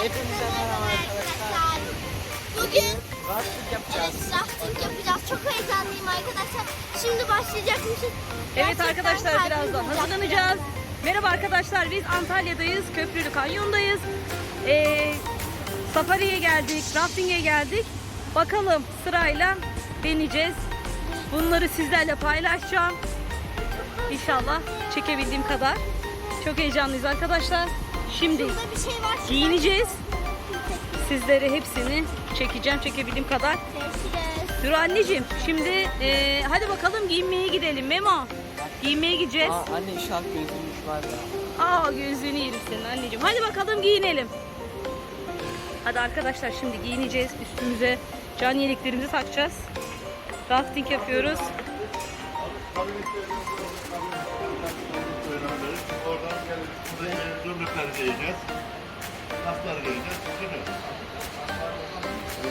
Hepinize merhaba arkadaşlar. Bugün Rafting evet yapacağız. rafting yapacağız. Çok heyecanlıyım arkadaşlar. Şimdi başlayacakmışız. Evet arkadaşlar birazdan hazırlanacağız. Merhaba arkadaşlar biz Antalya'dayız. Köprülü Kanyon'dayız. Ee, safari'ye geldik, rafting'e geldik. Bakalım sırayla deneyeceğiz. Bunları sizlerle paylaşacağım. İnşallah çekebildiğim kadar. Çok heyecanlıyız arkadaşlar. Şimdi bir şey var. giyineceğiz. Sizlere hepsini çekeceğim çekebildiğim kadar. Görüşürüz. Dur anneciğim şimdi ee, hadi bakalım giyinmeye gidelim Memo. Giyinmeye gideceğiz. Aa, anne inşaat gözümüş var ya. Aa gözlüğünü yerim senin anneciğim. Hadi bakalım giyinelim. Hadi arkadaşlar şimdi giyineceğiz. Üstümüze can yeleklerimizi takacağız. Rafting yapıyoruz. Zümrütleri. Kasları.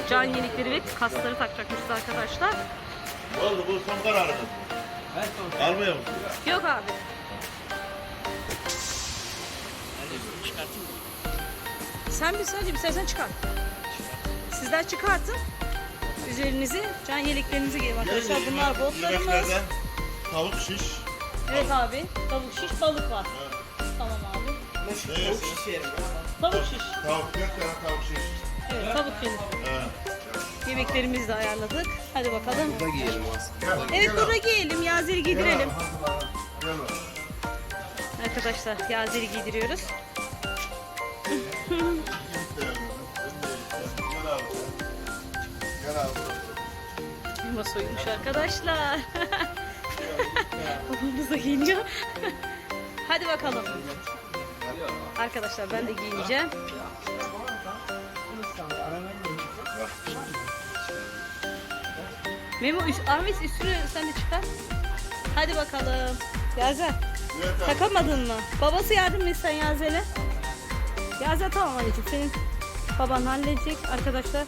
Can yelekleri ve kasları takacakmışız arkadaşlar. Ne oldu bu son kararınız mı? Almıyor musun? Yok abi. Sen bir sadece bir sen çıkar. Sizler çıkartın. Üzerinizi can yeleklerinizi giyin arkadaşlar. Bunlar botlarımız. Yemeklerden tavuk şiş. Evet abi. Tavuk şiş balık var. Tamam abi. Ne yersin? Tavuk şiş. Tavuk, dört tane tavuk şiş. Evet tavuk yedik. Evet. Yemeklerimizi de ayarladık. Hadi bakalım. Burada giyelim aslında. Evet burada giyelim. Yazeri giydirelim. Gel. Arkadaşlar yazeri giydiriyoruz. Gel abi. Gel abi. Yuma soyulmuş arkadaşlar. Babamız da giyiniyor. Hadi bakalım. Arkadaşlar ben de giyineceğim. Memo üst, Ahmet üstünü sen de çıkar. Hadi bakalım. Yazer Evet takamadın mı? Babası yardım etsen Yazel'e. Yazel tamam anneciğim senin baban halledecek arkadaşlar.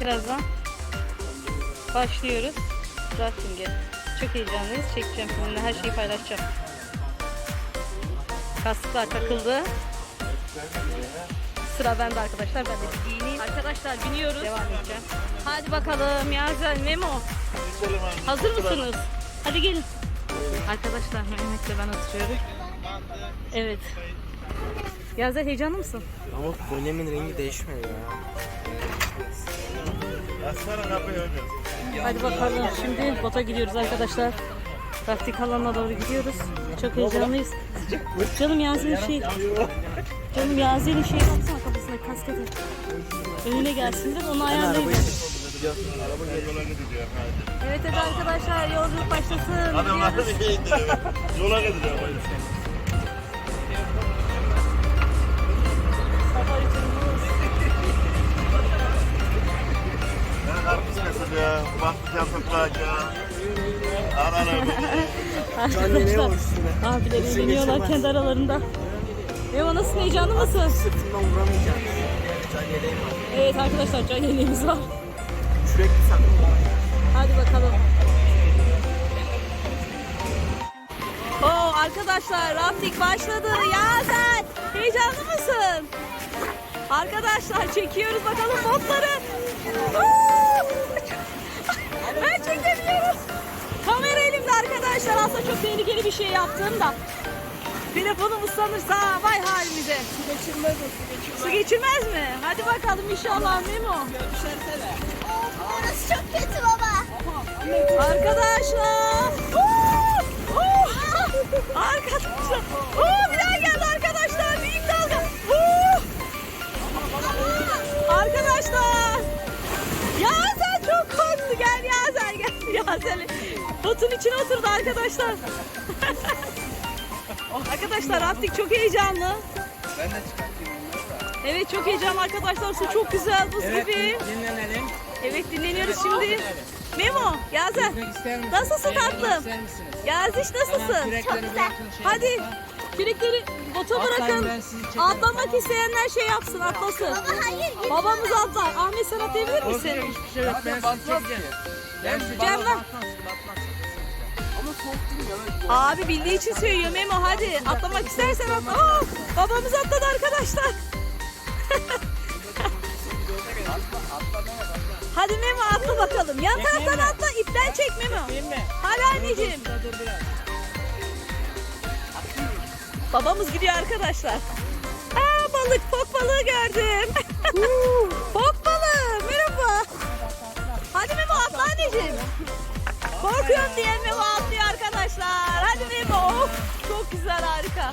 Birazdan başlıyoruz. Rafting'e. Çok heyecanlıyız. Çekeceğim sizinle her şeyi paylaşacağım. Kasklar takıldı. Sıra bende arkadaşlar. Ben de giyineyim. Arkadaşlar biniyoruz. Devam edeceğim. Hadi bakalım Yazel, Memo. Hazır mısınız? Hadi gelin. Arkadaşlar Mehmet'le ben oturuyorum. Evet. Yazel heyecanlı mısın? Ama gollemin rengi değişmiyor ya. Açsana kapıyı önce. Hadi bakalım şimdi bota gidiyoruz arkadaşlar. Rafting alanına doğru gidiyoruz. Çok heyecanlıyız. Canım Yasin'in şey... Canım Yasin'in şey baksana kafasına kasketi. Önüne gelsin de onu hadi. Evet hadi arkadaşlar yolculuk başlasın. Adamlar Gidiyoruz. niye indiriyor? Yola gideceğim hadi. Safari turumuz. Ben karpuz keseceğim, patlıcan toplayacağım. Arkadaşlar abiler eğleniyorlar kendi aralarında. Memo nasılsın heyecanlı mısın? Sırtımdan vuramayacağım. Can yeleğim var. Evet arkadaşlar can yeleğimiz var. Sürekli sakın. Hadi bakalım. Oo arkadaşlar rafting başladı. Yazen heyecanlı mısın? Arkadaşlar çekiyoruz bakalım botları. Ben çekemiyorum. Kamera elimde arkadaşlar. Aslında çok tehlikeli bir şey yaptım da. Telefonum ıslanırsa vay halimize. Su geçirmez mi? Su geçirmez mi? Hadi bakalım inşallah Memo. Orası çok kötü baba. Arkadaşlar. Oo! Oo! Arkadaşlar. Oo, bir daha geldi arkadaşlar. Büyük dalga. Oo! Arkadaşlar. Yazel. Botun içine oturdu arkadaşlar. arkadaşlar rafting çok heyecanlı. Ben de çıkartayım onları da. Evet çok heyecanlı arkadaşlar. Su çok güzel buz gibi. dinlenelim. Evet dinleniyoruz şimdi. Memo, Yazel. Nasılsın tatlım? Yaziş nasılsın? Kürekleri bırakın şey Hadi kürekleri bota bırakın. Atlamak isteyenler şey yapsın atlasın. Baba hayır. Babamız atlar. Ahmet sen atlayabilir misin? Hiçbir şey yok. Ben çekeceğim. Ben Cemre. Ama ya. Abi bildiği için söylüyor Memo hadi atlamak istersen atla. Aa, babamız atladı arkadaşlar. hadi Memo atla bakalım. Yan taraftan atla ipten çek Memo. Hadi anneciğim. Babamız gidiyor arkadaşlar. Aa balık fok balığı gördüm. fok anneciğim. Korkuyorum diye Memo atlıyor arkadaşlar. Hadi Memo. Of, çok güzel harika.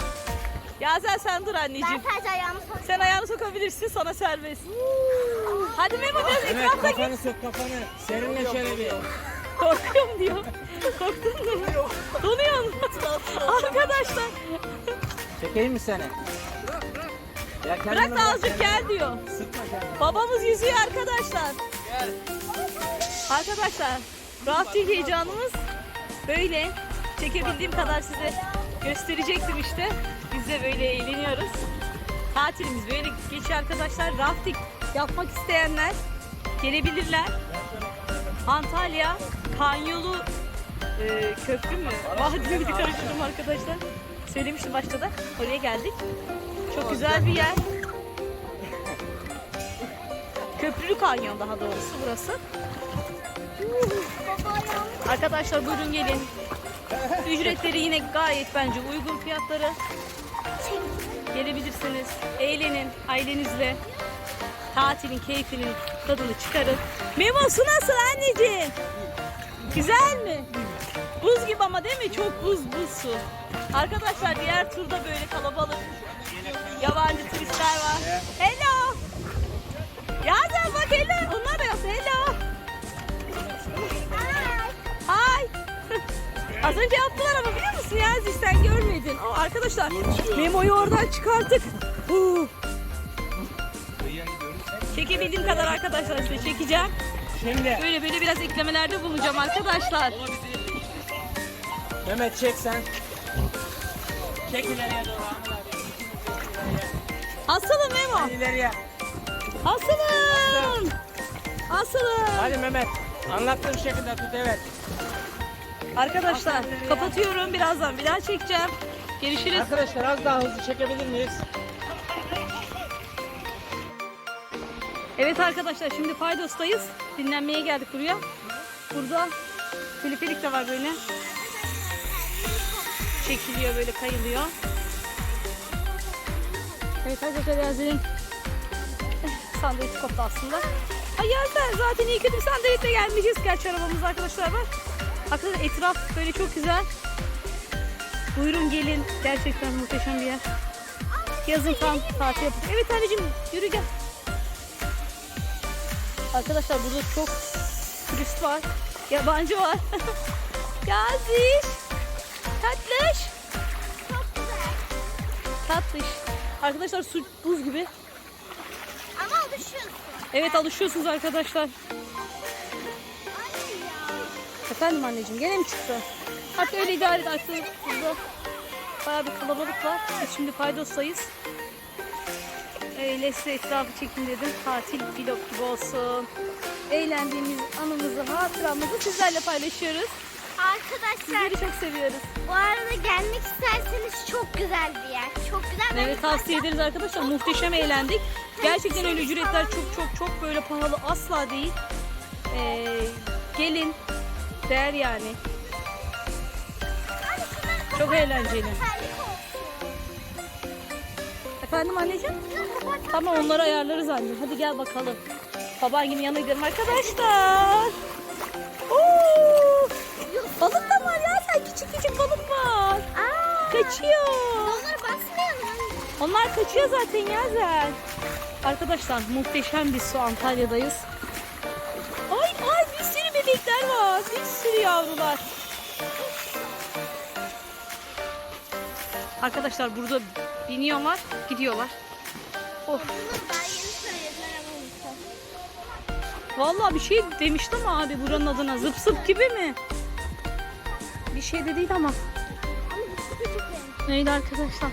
Yazel sen dur Ben anneciğim. sadece ayağımı soktum. Sen ayağını sokabilirsin sana serbest. Hadi Memo biraz Evet etrafa git. kafanı sok kafanı. Serinle şöyle bir. Korkuyorum diyor. Korktun mu? Donuyor musun? Arkadaşlar. Çekeyim mi seni? Ya Bırak da azıcık gel diyor. Sıkma kendini. Babamız yüzüyor arkadaşlar. Gel. Arkadaşlar rafting heyecanımız böyle. Çekebildiğim kadar size gösterecektim işte. Biz de böyle eğleniyoruz. Tatilimiz böyle geçiyor arkadaşlar. Rafting yapmak isteyenler gelebilirler. Antalya Kanyolu e, köprü mü? Vadini karıştırdım arkadaşlar. Söylemiştim başta da. Oraya geldik. Çok güzel bir yer. Köprülü kanyon daha doğrusu burası. Arkadaşlar buyurun gelin. Ücretleri yine gayet bence uygun fiyatları. Gelebilirsiniz. Eğlenin ailenizle. Tatilin keyfinin tadını çıkarın. Memo su nasıl anneciğim? Güzel mi? Buz gibi ama değil mi? Çok buz buz su. Arkadaşlar diğer turda böyle kalabalık. Yabancı turistler var. Hello. Az önce yaptılar ama biliyor musun Yazi sen görmedin. Aa, arkadaşlar Memo'yu oradan çıkarttık. Huu. Çekebildiğim kadar arkadaşlar size çekeceğim. Şimdi Böyle böyle biraz eklemelerde bulunacağım arkadaşlar. Mehmet çek sen. Çek ileriye doğru Ahmet abi. Asılın Memo. İleriye. Asılın. Asılın. Hadi Mehmet. Anlattığım şekilde tut evet. Arkadaşlar kapatıyorum. Birazdan bir daha çekeceğim. Görüşürüz. Arkadaşlar az daha hızlı çekebilir miyiz? Evet arkadaşlar şimdi Paydos'tayız. Dinlenmeye geldik buraya. Burada teleferik de var böyle. Çekiliyor böyle kayılıyor. Evet arkadaşlar Yazer'in sandalye koptu aslında. Ay Yazer zaten iyi kötü sandalyetle gelmeyeceğiz. Gerçi arabamızda arkadaşlar var. Arkadaşlar etraf böyle çok güzel. Buyurun gelin. Gerçekten muhteşem bir yer. Yazın falan tatil yapın. Evet anneciğim yürü gel. Arkadaşlar burada çok turist var. Yabancı var. Gaziş. Tatlış. çok güzel. Tatlış. Arkadaşlar su buz gibi. Ama alışıyorsun. Evet alışıyorsunuz arkadaşlar. Efendim anneciğim gene mi çıktı? Artık öyle idare et artık burada. Bayağı bir kalabalık var. Biz şimdi Paydos'tayız. Öyle size etrafı çekin dedim. Tatil vlog gibi olsun. Eğlendiğimiz anımızı, hatıramızı sizlerle paylaşıyoruz. Arkadaşlar Sizleri çok seviyoruz. bu arada gelmek isterseniz çok güzel bir yer. Çok güzel. Evet tavsiye ederiz arkadaşlar. Muhteşem eğlendik. Gerçekten öyle ücretler çok çok çok böyle pahalı asla değil. Ee, gelin değer yani. Çok eğlenceli. Efendim anneciğim? Tamam onları ayarlarız anne. Hadi gel bakalım. Babaannemin yanına gidelim arkadaşlar. Oo! Balık da var ya sen küçük küçük balık var. Aa, Kaçıyor. onları basmayalım. Onlar kaçıyor zaten Yazel. Arkadaşlar muhteşem bir su Antalya'dayız. Bir sürü yavrular. Arkadaşlar burada biniyorlar, gidiyorlar. Söyledim. vallahi bir şey demiştim ama abi buranın adına zıp zıp gibi mi? Bir şey de değil ama. Neydi arkadaşlar?